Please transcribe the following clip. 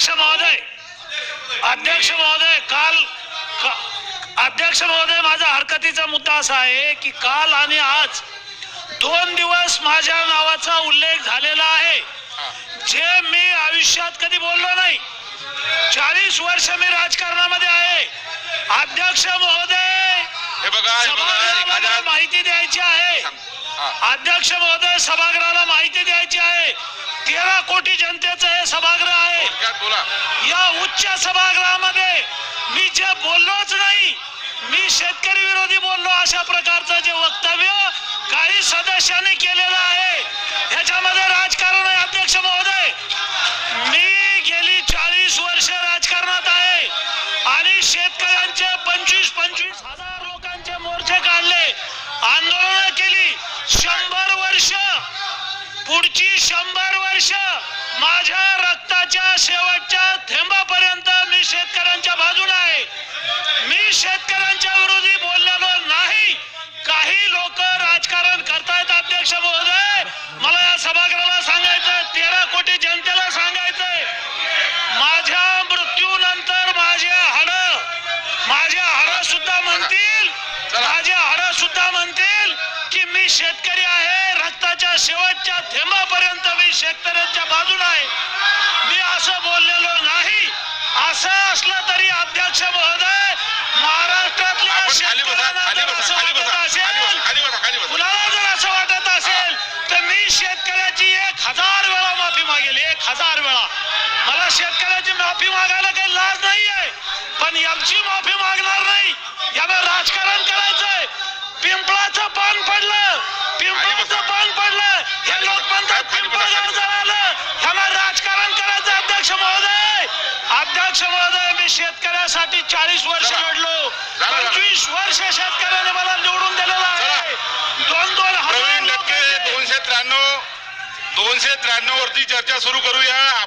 अध्यक्ष महोदय. अध्यक्ष महोदय काल अध्यक्ष महोदय माझा हरकतीचा मुद्दा असा आहे की काल आणि आज दोन दिवस माझ्या नावाचा उल्लेख झालेला आहे. जे मी आयुष्यात कधी बोललो नाही चाळीस वर्ष मी राजकारणामध्ये आहे. अध्यक्ष महोदय सभागृहाला माहिती द्यायची आहे. अध्यक्ष महोदय सभागृहाला माहिती द्यायची आहे. तेरा कोटी जनतेचं हे सभागृह साहेब बोला. या उच्च सभागृहामध्ये मी जे बोललोच नाही मी शेतकरी विरोधी बोललो अशा प्रकारचं जे वक्तव्य काही सदस्यांनी केलेलं आहे ह्याच्यामध्ये राजकारण आहे अध्यक्ष महोदय. मी गेली चाळीस वर्ष राजकारणात आहे आणि शेतकऱ्यांचे पंचवीस पंचवीस हजार लोकांचे मोर्चे काढले आंदोलन केली. शंभर वर्ष पुढची शंभर वर्ष माझ्या रक्ताच्या सेवा आहे. रक्ताच्या शेवटच्या थेंबापर्यंत मी शेतकऱ्यांच्या बाजूला आहे. मी असं बोललेलो नाही. असं असलं तरी अध्यक्ष महोदय महाराष्ट्रातल्या शेतकऱ्यांना जर असं वाटत असेल कुणाला जर असं वाटत असेल तर मी शेतकऱ्याची एक हजार वेळा माफी मागेल एक हजार वेळा. मला शेतकऱ्याची माफी मागायला काही लाज नाहीये पण यांची माफी मागणार नाही. महोदय मी शेतकऱ्यासाठी चाळीस वर्ष. लढलो. पंचवीस वर्ष शेतकऱ्याने मला निवडून दिलेलं आहे दोन दोन हजार. दोनशे त्र्याण्णव दोनशे त्र्याण्णव वरती चर्चा सुरू करूया